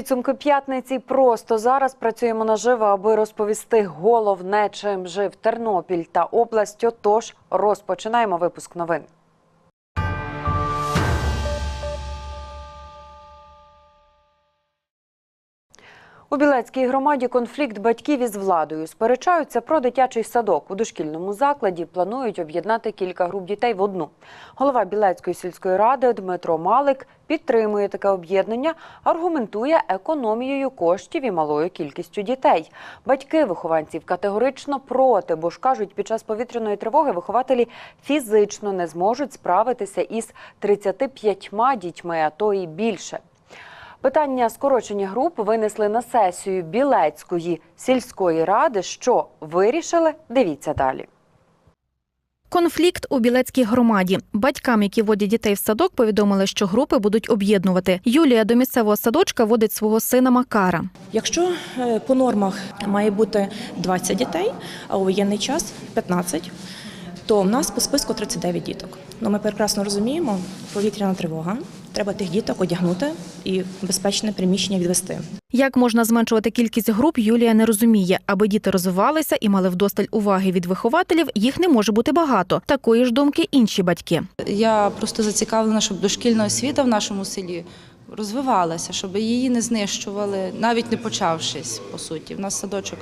Підсумки п'ятниці просто зараз працюємо наживо, аби розповісти головне, чим жив Тернопіль та область. Отож, розпочинаємо випуск новин. У Білецькій громаді конфлікт батьків із владою сперечаються про дитячий садок. У дошкільному закладі планують об'єднати кілька груп дітей в одну. Голова Білецької сільської ради Дмитро Малик підтримує таке об'єднання, аргументує економією коштів і малою кількістю дітей. Батьки вихованців категорично проти, бо ж кажуть, під час повітряної тривоги вихователі фізично не зможуть справитися із 35 дітьми, а то і більше. Питання скорочення груп винесли на сесію Білецької сільської ради. Що вирішили? Дивіться далі. Конфлікт у білецькій громаді. Батькам, які водять дітей в садок, повідомили, що групи будуть об'єднувати. Юлія до місцевого садочка водить свого сина Макара. Якщо е, по нормах має бути 20 дітей, а у воєнний час 15, то в нас по списку 39 діток. Ну, ми прекрасно розуміємо, повітряна тривога. Треба тих діток одягнути і в безпечне приміщення відвести. Як можна зменшувати кількість груп, Юлія не розуміє. Аби діти розвивалися і мали вдосталь уваги від вихователів, їх не може бути багато. Такої ж думки інші батьки. Я просто зацікавлена, щоб дошкільна освіта в нашому селі розвивалася, щоб її не знищували, навіть не почавшись, по суті. В нас садочок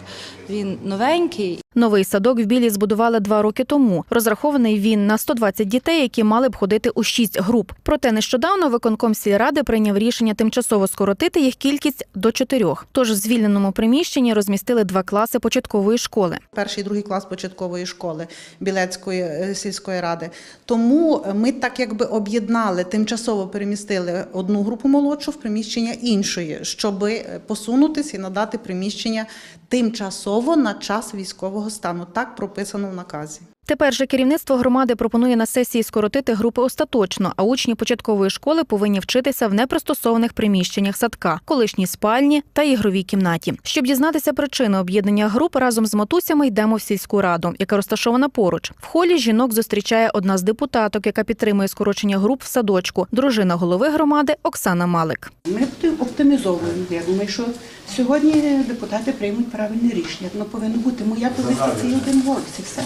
він новенький, Новий садок в Білі збудували два роки тому. Розрахований він на 120 дітей, які мали б ходити у шість груп. Проте нещодавно виконком сільради прийняв рішення тимчасово скоротити їх кількість до чотирьох. Тож в звільненому приміщенні розмістили два класи початкової школи. перший і другий клас початкової школи Білецької е, сільської ради. Тому ми так якби об'єднали, тимчасово перемістили одну групу молодшу в приміщення іншої, щоб посунутися і надати приміщення тимчасово на час військового стану. Так прописано в наказі. Тепер же керівництво громади пропонує на сесії скоротити групи остаточно, а учні початкової школи повинні вчитися в непристосованих приміщеннях садка, колишній спальні та ігровій кімнаті. Щоб дізнатися причини об'єднання груп, разом з матусями йдемо в сільську раду, яка розташована поруч. В холі жінок зустрічає одна з депутаток, яка підтримує скорочення груп в садочку, дружина голови громади Оксана Малик. Ми оптим- оптимізовуємо. Я думаю, що сьогодні депутати приймуть правильне рішення. Воно повинно бути. Моя позиція це один голос і все.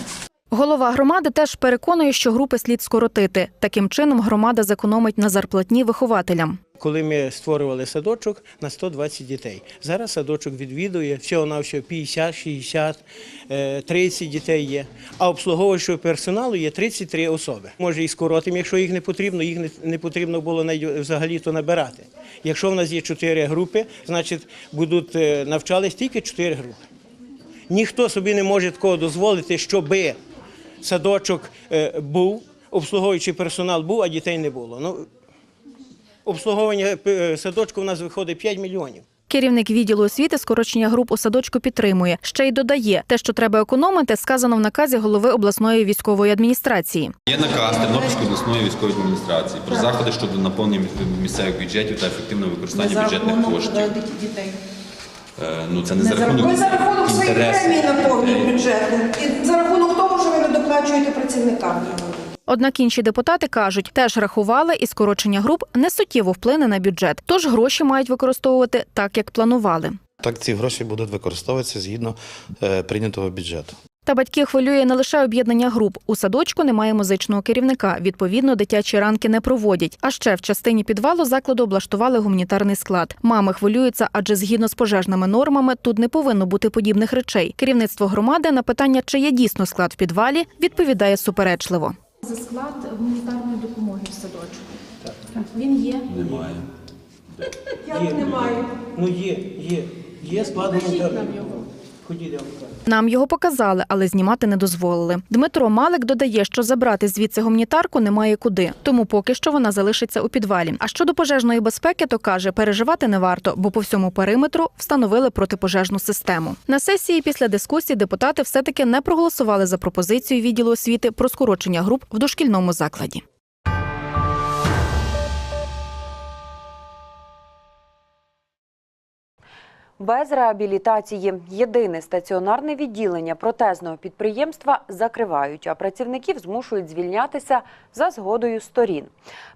Голова громади теж переконує, що групи слід скоротити. Таким чином громада зекономить на зарплатні вихователям. Коли ми створювали садочок на 120 дітей. Зараз садочок відвідує всього навсього 50, 60, е, 30 дітей є. А обслуговуючого персоналу є 33 особи. Може і скоротимо, якщо їх не потрібно, їх не, потрібно було взагалі то набирати. Якщо в нас є 4 групи, значить будуть е, навчались тільки 4 групи. Ніхто собі не може такого дозволити, щоби садочок е, був, обслуговуючий персонал був, а дітей не було. Обслуговування е, садочку у нас виходить 5 мільйонів. Керівник відділу освіти скорочення груп у садочку підтримує. Ще й додає, те, що треба економити, сказано в наказі голови обласної військової адміністрації. Є наказ Тернопільської обласної військової адміністрації про заходи щодо наповнення місцевих бюджетів та ефективного використання бюджетних коштів. дітей. Е, Ну це не за рахунок Ви за рахунок своїх премій наповнюєте бюджету і за рахунок того, що ви не доплачуєте працівникам. Однак інші депутати кажуть, теж рахували, і скорочення груп не суттєво вплине на бюджет, тож гроші мають використовувати так, як планували. Так ці гроші будуть використовуватися згідно е, прийнятого бюджету. Та батьки хвилює не лише об'єднання груп. У садочку немає музичного керівника. Відповідно, дитячі ранки не проводять. А ще в частині підвалу закладу облаштували гуманітарний склад. Мами хвилюються, адже згідно з пожежними нормами тут не повинно бути подібних речей. Керівництво громади на питання, чи є дійсно склад в підвалі, відповідає суперечливо. За склад гуманітарної допомоги в садочку. Він є. Немає. Як немає? Ну є, є, є склад гуманітарної. Я вам покажу. Нам його показали, але знімати не дозволили. Дмитро Малик додає, що забрати звідси гуманітарку немає куди, тому поки що вона залишиться у підвалі. А щодо пожежної безпеки, то каже, переживати не варто, бо по всьому периметру встановили протипожежну систему. На сесії після дискусії депутати все-таки не проголосували за пропозицію відділу освіти про скорочення груп в дошкільному закладі. Без реабілітації єдине стаціонарне відділення протезного підприємства закривають, а працівників змушують звільнятися за згодою сторін.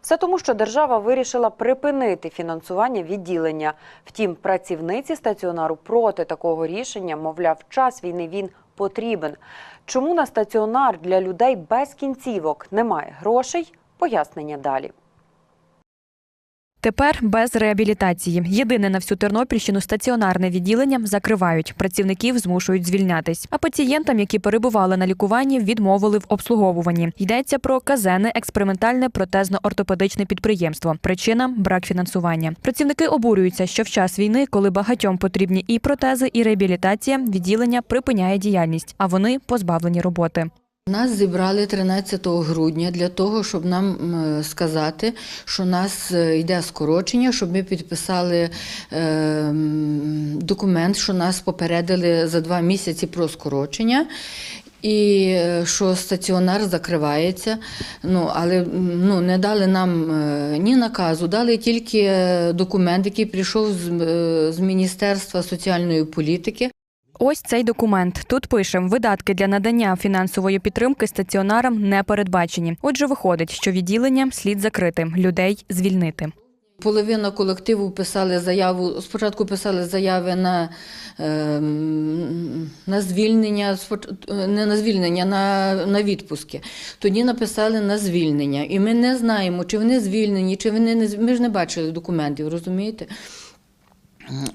Все тому, що держава вирішила припинити фінансування відділення. Втім, працівниці стаціонару проти такого рішення, мовляв, час війни він потрібен. Чому на стаціонар для людей без кінцівок немає грошей? Пояснення далі. Тепер без реабілітації. Єдине на всю Тернопільщину стаціонарне відділення закривають. Працівників змушують звільнятись. А пацієнтам, які перебували на лікуванні, відмовили в обслуговуванні. Йдеться про казенне експериментальне протезно-ортопедичне підприємство. Причина брак фінансування. Працівники обурюються, що в час війни, коли багатьом потрібні і протези, і реабілітація, відділення припиняє діяльність, а вони позбавлені роботи. Нас зібрали 13 грудня для того, щоб нам сказати, що у нас е, йде скорочення, щоб ми підписали е, документ, що нас попередили за два місяці про скорочення. І е, що стаціонар закривається, ну але ну не дали нам ні наказу, дали тільки документ, який прийшов з, з Міністерства соціальної політики. Ось цей документ. Тут пишемо, видатки для надання фінансової підтримки стаціонарам не передбачені. Отже, виходить, що відділення слід закрити, людей звільнити. Половина колективу писали заяву. Спочатку писали заяви на, ем, на звільнення, не на звільнення, на, на відпуски. Тоді написали на звільнення. І ми не знаємо, чи вони звільнені, чи вони не ми ж не бачили документів, розумієте?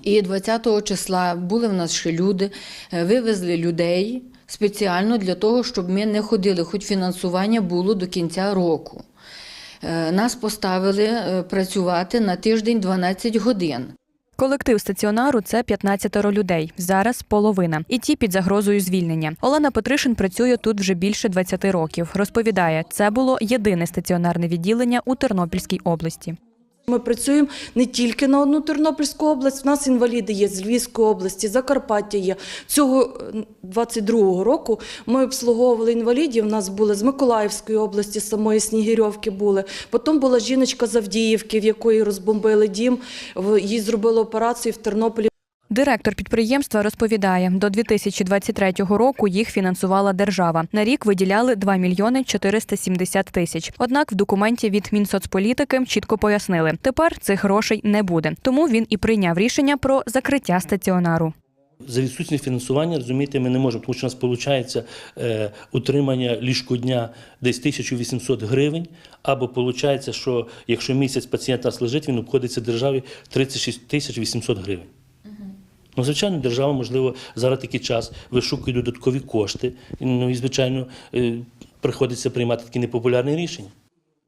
І 20 числа були в нас ще люди, е, вивезли людей спеціально для того, щоб ми не ходили, хоч фінансування було до кінця року. Е, Нас поставили е, працювати на тиждень 12 годин. Колектив стаціонару це 15 людей. Зараз половина. І ті під загрозою звільнення. Олена Петришин працює тут вже більше 20 років. Розповідає, це було єдине стаціонарне відділення у Тернопільській області. Ми працюємо не тільки на одну Тернопільську область. У нас інваліди є з Львівської області, Закарпаття є. Цього е, 22-го року ми обслуговували інвалідів. У нас були з Миколаївської області, самої Снігирьовки були. Потім була жіночка з Авдіївки, в якої розбомбили дім. Їй зробили операцію в Тернополі. Директор підприємства розповідає, до 2023 року їх фінансувала держава. На рік виділяли 2 мільйони 470 тисяч. Однак в документі від Мінсоцполітики чітко пояснили, тепер цих грошей не буде. Тому він і прийняв рішення про закриття стаціонару. За відсутність фінансування, розумієте, ми не можемо, тому що у нас виходить е, утримання ліжкодня десь 1800 гривень, або виходить, що якщо місяць пацієнт у лежить, він обходиться державі 36 тисяч 800 гривень. Ну, звичайно, держава, можливо, зараз такий час вишукує додаткові кошти. Ну і, звичайно, е, приходиться приймати такі непопулярні рішення.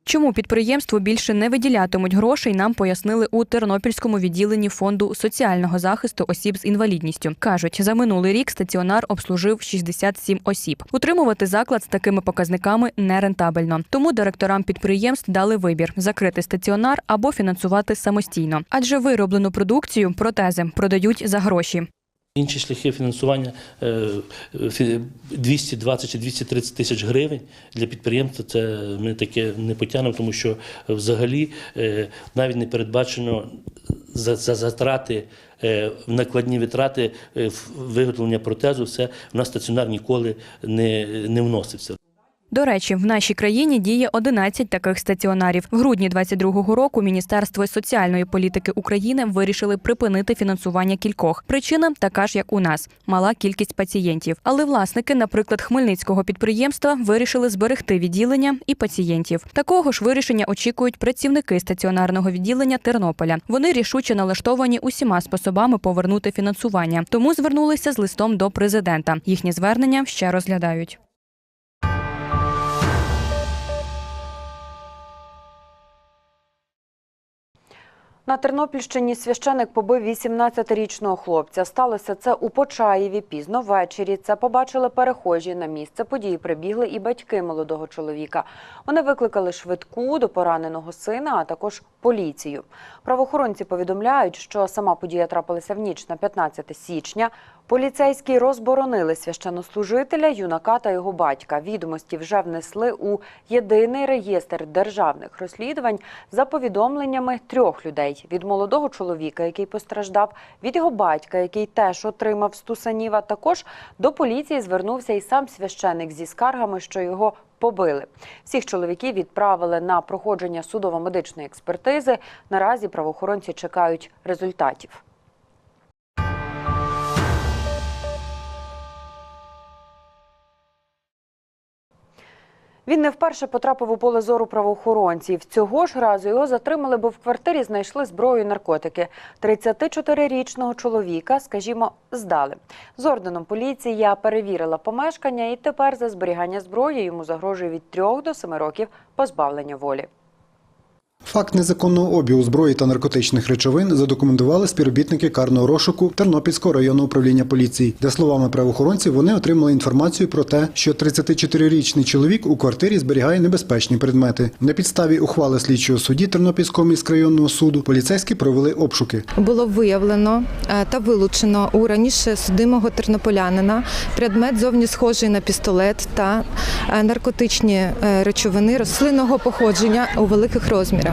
Чому підприємству більше не виділятимуть грошей, нам пояснили у Тернопільському відділенні фонду соціального захисту осіб з інвалідністю. кажуть, за минулий рік стаціонар обслужив 67 осіб. Утримувати заклад з такими показниками нерентабельно. Тому директорам підприємств дали вибір закрити стаціонар або фінансувати самостійно, адже вироблену продукцію протези продають за гроші. Інші шляхи фінансування е, фі- 220 чи 230 тисяч гривень для підприємства це ми таке не потягнемо, тому що взагалі е, навіть не передбачено за, за затрати, е, накладні витрати е, виготовлення протезу. Все в нас стаціонар ніколи не, не вноситься. До речі, в нашій країні діє 11 таких стаціонарів. В грудні 22-го року Міністерство соціальної політики України вирішили припинити фінансування кількох. Причина така ж, як у нас мала кількість пацієнтів. Але власники, наприклад, хмельницького підприємства, вирішили зберегти відділення і пацієнтів. Такого ж вирішення очікують працівники стаціонарного відділення Тернополя. Вони рішуче налаштовані усіма способами повернути фінансування. Тому звернулися з листом до президента. Їхнє звернення ще розглядають. На Тернопільщині священик побив 18-річного хлопця. Сталося це у Почаєві пізно ввечері. Це побачили перехожі. На місце події прибігли і батьки молодого чоловіка. Вони викликали швидку до пораненого сина, а також поліцію. Правоохоронці повідомляють, що сама подія трапилася в ніч на 15 січня. Поліцейські розборонили священнослужителя, юнака та його батька. Відомості вже внесли у єдиний реєстр державних розслідувань за повідомленнями трьох людей, дітей від молодого чоловіка, який постраждав, від його батька, який теж отримав стусанів, а також до поліції звернувся і сам священик зі скаргами, що його побили. Всіх чоловіків відправили на проходження судово-медичної експертизи. Наразі правоохоронці чекають результатів. Він не вперше потрапив у поле зору правоохоронців. Цього ж разу його затримали, бо в квартирі знайшли зброю і наркотики. 34-річного чоловіка, скажімо, здали. З орденом поліції я перевірила помешкання, і тепер за зберігання зброї йому загрожує від 3 до 7 років позбавлення волі. Факт незаконного обігу зброї та наркотичних речовин задокументували співробітники карного розшуку Тернопільського районного управління поліції, де словами правоохоронців вони отримали інформацію про те, що 34-річний чоловік у квартирі зберігає небезпечні предмети. На підставі ухвали слідчого судді Тернопільського міськрайонного суду поліцейські провели обшуки. Було виявлено е, та вилучено у раніше судимого тернополянина предмет зовні схожий на пістолет та е, наркотичні е, речовини рослинного походження у великих розмірах.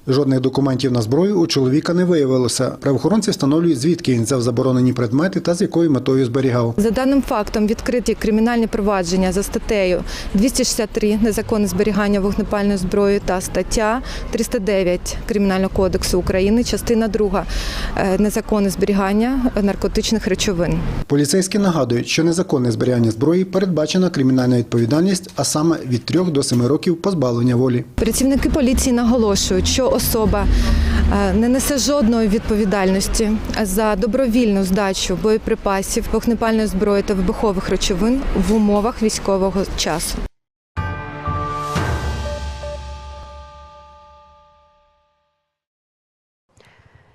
Жодних документів на зброю у чоловіка не виявилося. Правоохоронці встановлюють, звідки він взяв заборонені предмети та з якою метою зберігав. За даним фактом відкриті кримінальні провадження за статтею 263 незаконне зберігання вогнепальної зброї та стаття 309 Кримінального кодексу України, частина 2 незаконне зберігання наркотичних речовин. Поліцейські нагадують, що незаконне зберігання зброї передбачена кримінальна відповідальність, а саме від 3 до 7 років позбавлення волі. Працівники поліції наголошують, що особа е, не несе жодної відповідальності за добровільну здачу боєприпасів, вогнепальної зброї та вибухових речовин в умовах військового часу.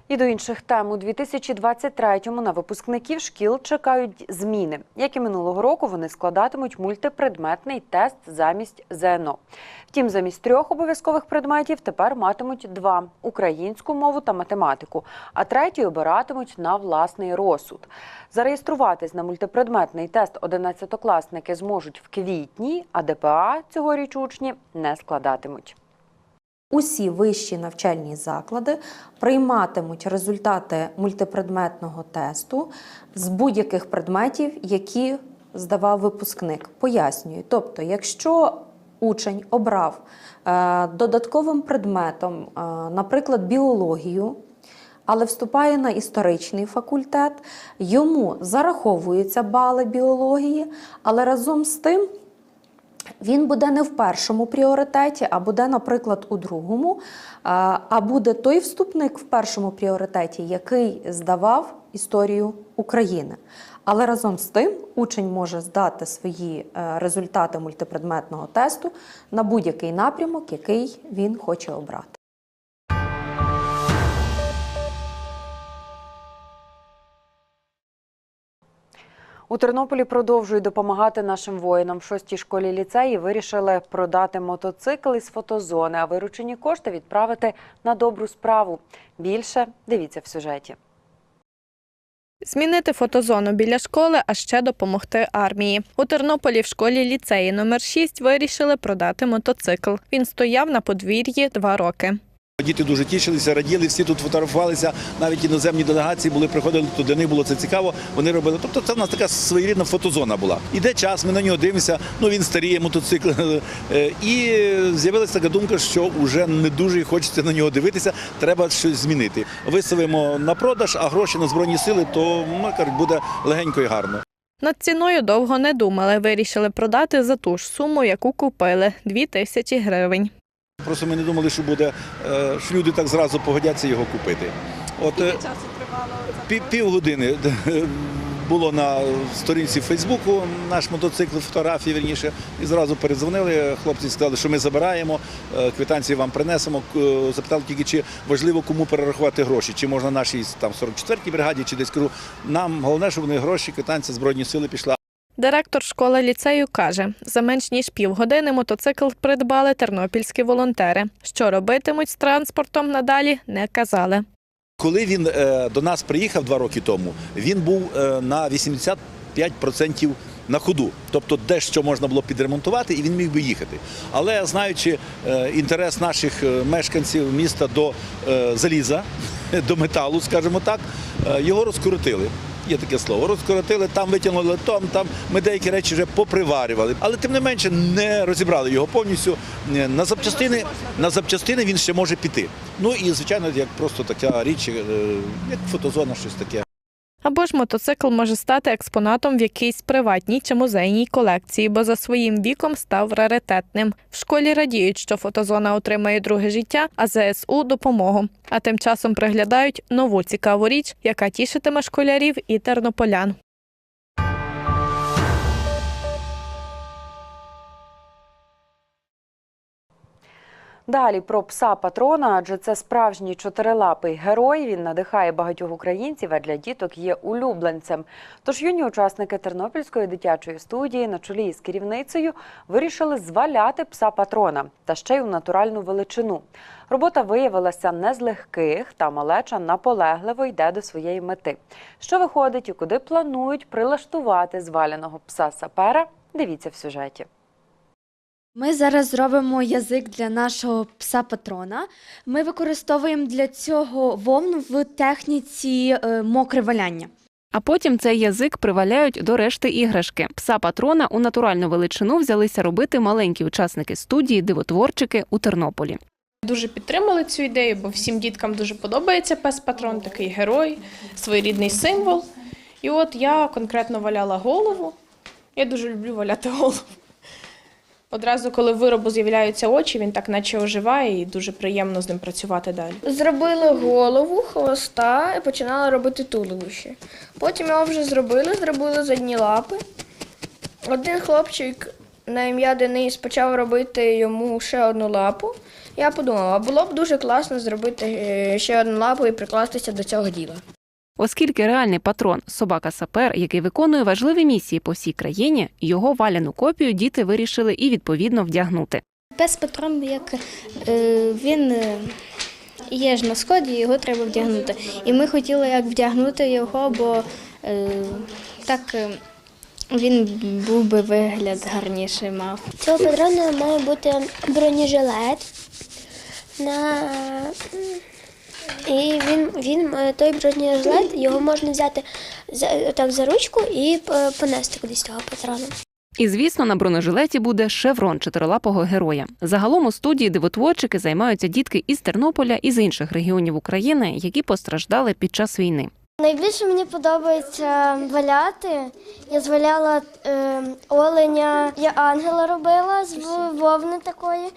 І до інших тем у 2023-му на випускників шкіл чекають зміни. Як і минулого року, вони складатимуть мультипредметний тест замість ЗНО. Втім, замість трьох обов'язкових предметів тепер матимуть два українську мову та математику, а третій обиратимуть на власний розсуд. Зареєструватись на мультипредметний тест одинадцятокласники зможуть в квітні, а ДПА цьогоріч учні не складатимуть. Усі вищі навчальні заклади прийматимуть результати мультипредметного тесту з будь-яких предметів, які здавав випускник. Пояснюю. Тобто, якщо учень обрав е, додатковим предметом, е, наприклад, біологію, але вступає на історичний факультет, йому зараховуються бали біології, але разом з тим він буде не в першому пріоритеті, а буде, наприклад, у другому. А буде той вступник в першому пріоритеті, який здавав історію України. Але разом з тим учень може здати свої е, результати мультипредметного тесту на будь-який напрямок, який він хоче обрати. У Тернополі продовжують допомагати нашим воїнам. В шостій школі ліцеї вирішили продати мотоцикл із фотозони, а виручені кошти відправити на добру справу. Більше дивіться в сюжеті. Змінити фотозону біля школи, а ще допомогти армії. У Тернополі в школі ліцеї номер 6 вирішили продати мотоцикл. Він стояв на подвір'ї два роки. Діти дуже тішилися, раділи, всі тут фотографувалися, навіть іноземні делегації були, приходили для них було це цікаво. Вони робили. Тобто це в нас така своєрідна фотозона була. Іде час, ми на нього дивимося. Ну він старіє мотоцикл. Е, І з'явилася така думка, що вже не дуже хочеться на нього дивитися. Треба щось змінити. Виставимо на продаж, а гроші на збройні сили, то ну, кажуть, буде легенько і гарно. Над ціною довго не думали. Вирішили продати за ту ж суму, яку купили дві тисячі гривень. Просто ми не думали, що буде, е, що люди так зразу погодяться його купити. От Скільки часу тривало? Півгодини було на сторінці Фейсбуку наш мотоцикл, фотографії верніше, і зразу передзвонили. Хлопці сказали, що ми забираємо, е, квитанції вам принесемо. Запитали тільки, чи важливо кому перерахувати гроші, чи можна нашій там 44-й бригаді, чи десь кажу. Нам головне, щоб вони гроші, квитанція збройні сили пішла. Директор школи ліцею каже, за менш ніж півгодини мотоцикл придбали тернопільські волонтери. Що робитимуть з транспортом надалі, не казали. Коли він е, до нас приїхав два роки тому, він був е, на 85% на ходу. Тобто дещо можна було підремонтувати і він міг би їхати. Але знаючи е, інтерес наших е, мешканців міста до е, заліза, до металу, скажімо так, його розкоротили. Є таке слово. Розкоротили, там витягнули том, там ми деякі речі вже поприварювали. Але тим не менше не розібрали його повністю. На запчастини, на запчастини він ще може піти. Ну і звичайно, як просто така річ, як фотозона, щось таке. Або ж мотоцикл може стати експонатом в якійсь приватній чи музейній колекції, бо за своїм віком став раритетним. В школі радіють, що фотозона отримає друге життя, а ЗСУ допомогу. А тим часом приглядають нову цікаву річ, яка тішитиме школярів і тернополян. Далі про пса патрона, адже це справжній чотирилапий герой. Він надихає багатьох українців, а для діток є улюбленцем. Тож юні учасники Тернопільської дитячої студії на чолі із керівницею вирішили зваляти пса патрона та ще й у натуральну величину. Робота виявилася не з легких, та малеча наполегливо йде до своєї мети. Що виходить і куди планують прилаштувати зваляного пса сапера? Дивіться в сюжеті. Ми зараз зробимо язик для нашого пса патрона. Ми використовуємо для цього вовну в техніці е, мокре валяння. А потім цей язик приваляють до решти іграшки. Пса патрона у натуральну величину взялися робити маленькі учасники студії дивотворчики у Тернополі. Дуже підтримали цю ідею, бо всім діткам дуже подобається пес патрон, такий герой, своєрідний символ. І от я конкретно валяла голову. Я дуже люблю валяти голову. Одразу, коли в виробу з'являються очі, він так наче оживає і дуже приємно з ним працювати далі. Зробили голову, хвоста і починали робити туловище. Потім його вже зробили, зробили задні лапи. Один хлопчик на ім'я Денис почав робити йому ще одну лапу. Я подумала, було б дуже класно зробити е, ще одну лапу і прикластися до цього діла. Оскільки реальний патрон собака сапер, який виконує важливі місії по всій країні, його валяну копію діти вирішили і відповідно вдягнути. Пес патрон, як е, він е, є ж на сході, його треба вдягнути. І ми хотіли як вдягнути його, бо е, так він був би вигляд гарніший мав. Цього патрона має бути бронежилет. На... І він, він, е, той бронежилет, його можна взяти за, так за ручку і е, понести кудись того патрона. І звісно, на бронежилеті буде шеврон чотирилапого героя. Загалом у студії дивотворчики займаються дітки із Тернополя і з інших регіонів України, які постраждали під час війни. Найбільше мені подобається валяти. Я зваляла е, оленя, я ангела робила з вовни такої.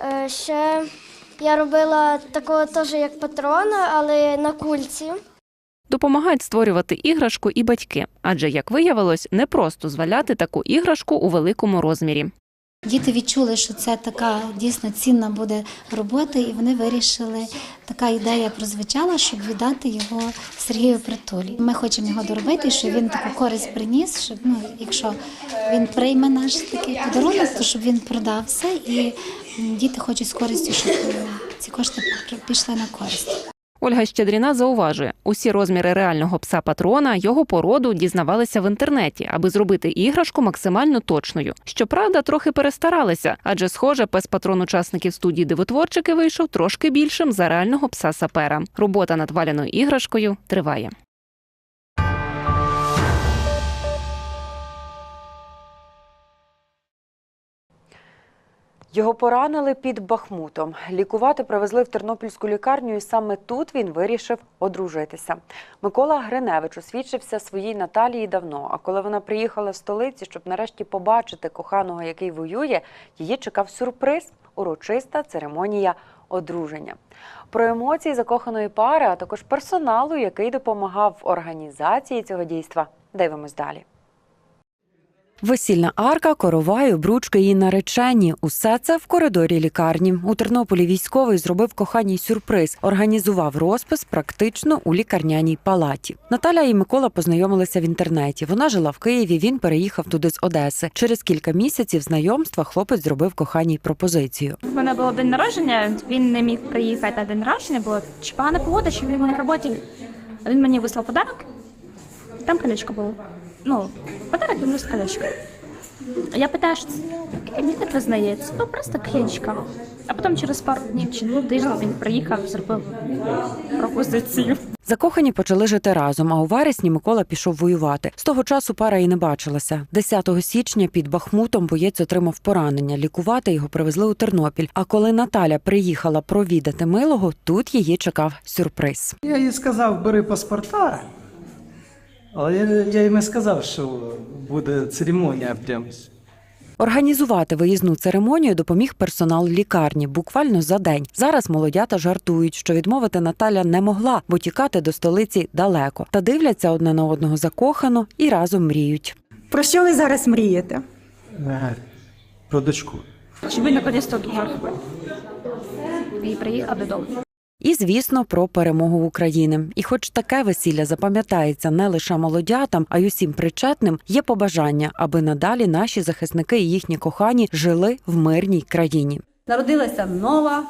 Е, ще я робила такого теж як патрона, але на кульці. Допомагають створювати іграшку і батьки, адже як виявилось, не просто зваляти таку іграшку у великому розмірі. Діти відчули, що це така дійсно цінна буде робота, і вони вирішили, така ідея прозвучала, щоб віддати його Сергію Притулі. Ми хочемо його доробити, щоб він таку користь приніс, щоб ну, якщо він прийме наш такий подарунок, то щоб він продався, і діти хочуть з користю, щоб е, ці кошти пішли на користь. Ольга Щедріна зауважує, усі розміри реального пса патрона, його породу дізнавалися в інтернеті, аби зробити іграшку максимально точною. Щоправда, трохи перестаралися, адже, схоже, пес патрон учасників студії дивотворчики вийшов трошки більшим за реального пса сапера. Робота над валяною іграшкою триває. Його поранили під Бахмутом. Лікувати привезли в Тернопільську лікарню, і саме тут він вирішив одружитися. Микола Гриневич освідчився своїй Наталії давно. А коли вона приїхала з столиці, щоб нарешті побачити коханого, який воює, її чекав сюрприз урочиста церемонія одруження. Про емоції закоханої пари, а також персоналу, який допомагав в організації цього дійства. Дивимось далі. Весільна арка, коровай, обручки і наречені. Усе це в коридорі лікарні. У Тернополі військовий зробив коханій сюрприз. Організував розпис практично у лікарняній палаті. Наталя і Микола познайомилися в інтернеті. Вона жила в Києві. Він переїхав туди з Одеси. Через кілька місяців знайомства хлопець зробив коханій пропозицію. У мене було день народження, він не міг приїхати на день народження, було чи погана погода, чи він на роботі. Він мені вислав подарок, там колечко було. Ну, подарок він вислав колечко. Я питаю, що це таке, він не визнається, ну просто кличка. А потім через пару днів чи ну, тиждень він приїхав, зробив пропозицію. Закохані почали жити разом, а у вересні Микола пішов воювати. З того часу пара і не бачилася. 10 січня під Бахмутом боєць отримав поранення. Лікувати його привезли у Тернопіль. А коли Наталя приїхала провідати милого, тут її чекав сюрприз. Я їй сказав, бери паспорта. Але я, я їй не сказав, що буде церемонія прям. Організувати виїзну церемонію допоміг персонал лікарні буквально за день. Зараз молодята жартують, що відмовити Наталя не могла, бо тікати до столиці далеко. Та дивляться одне на одного закохано і разом мріють. Про що ви зараз мрієте? Е, Про дочку. Щоб він наконець-то догархує. І приїхав додому. І, звісно, про перемогу України. І, хоч таке весілля запам'ятається не лише молодятам, а й усім причетним, є побажання, аби надалі наші захисники і їхні кохані жили в мирній країні. Народилася нова,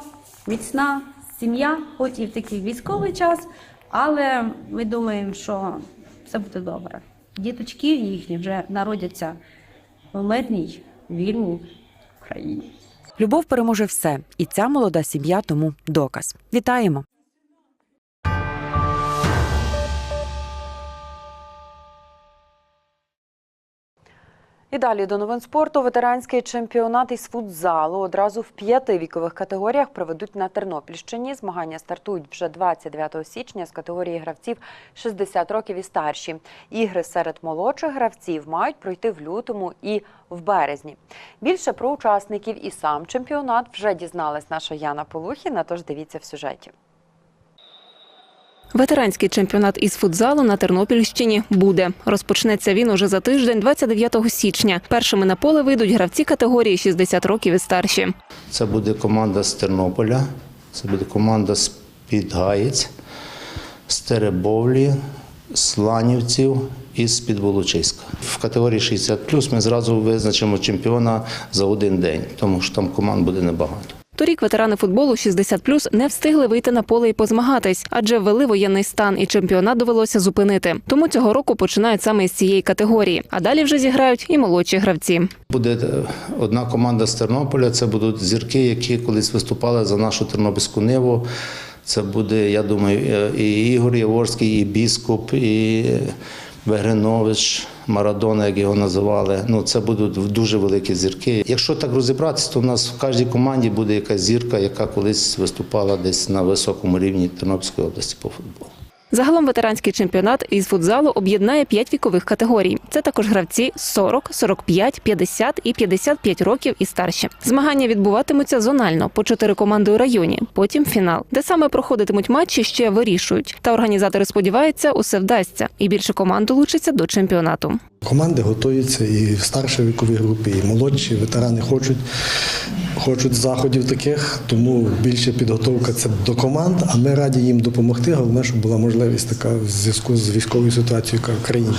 міцна сім'я, хоч і в такий військовий час, але ми думаємо, що все буде добре. Діточки їхні вже народяться в мирній, вільній країні. Любов переможе все, і ця молода сім'я тому доказ. Вітаємо! І далі до новин спорту. Ветеранський чемпіонат із футзалу одразу в п'яти вікових категоріях проведуть на Тернопільщині. Змагання стартують вже 29 січня з категорії гравців 60 років і старші. Ігри серед молодших гравців мають пройти в лютому і в березні. Більше про учасників і сам чемпіонат вже дізналась наша Яна Полухіна. Тож дивіться в сюжеті. Ветеранський чемпіонат із футзалу на Тернопільщині буде. Розпочнеться він уже за тиждень, 29 січня. Першими на поле вийдуть гравці категорії 60 років і старші. Це буде команда з Тернополя, це буде команда з Підгаєць, з Теребовлі, з Ланівців і з Підволочиська. В категорії 60 ми зразу визначимо чемпіона за один день, тому що там команд буде небагато. Торік ветерани футболу 60+, не встигли вийти на поле і позмагатись, адже ввели воєнний стан і чемпіонат довелося зупинити. Тому цього року починають саме з цієї категорії. А далі вже зіграють і молодші гравці. Буде е, одна команда з Тернополя, це будуть зірки, які колись виступали за нашу Тернопільську ниву. Це буде, я думаю, е, і Ігор Яворський, і Біскуп, і Вегринович, Марадона, як його називали. Ну, це будуть дуже великі зірки. Якщо так розібратися, то в нас в кожній команді буде якась зірка, яка колись виступала десь на високому рівні Тернопільської області по футболу. Загалом ветеранський чемпіонат із футзалу об'єднає п'ять вікових категорій. Це також гравці 40, 45, 50 і 55 років і старші. Змагання відбуватимуться зонально по чотири команди у районі. Потім фінал, де саме проходитимуть матчі, ще вирішують. Та організатори сподіваються, усе вдасться, і більше команд долучиться до чемпіонату. Команди готуються і в старшій віковій групі, і молодші ветерани хочуть, хочуть заходів таких, тому більше підготовка це до команд. А ми раді їм допомогти. Головне, щоб була можливість така в зв'язку з військовою ситуацією в країні.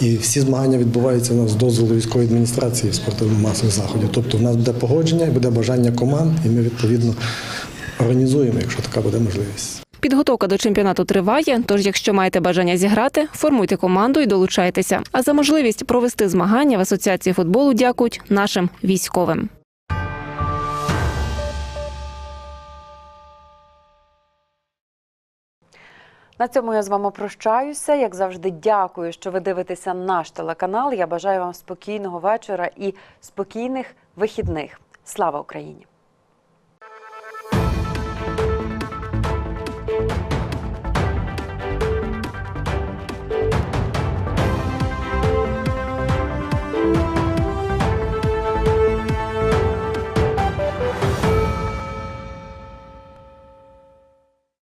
І всі змагання відбуваються у нас з дозволу військової адміністрації спортивно-масових заходів. Тобто в нас буде погодження буде бажання команд, і ми відповідно організуємо, якщо така буде можливість. Підготовка до чемпіонату триває. Тож, якщо маєте бажання зіграти, формуйте команду і долучайтеся. А за можливість провести змагання в асоціації футболу дякують нашим військовим. На цьому я з вами прощаюся. Як завжди, дякую, що ви дивитеся наш телеканал. Я бажаю вам спокійного вечора і спокійних вихідних. Слава Україні!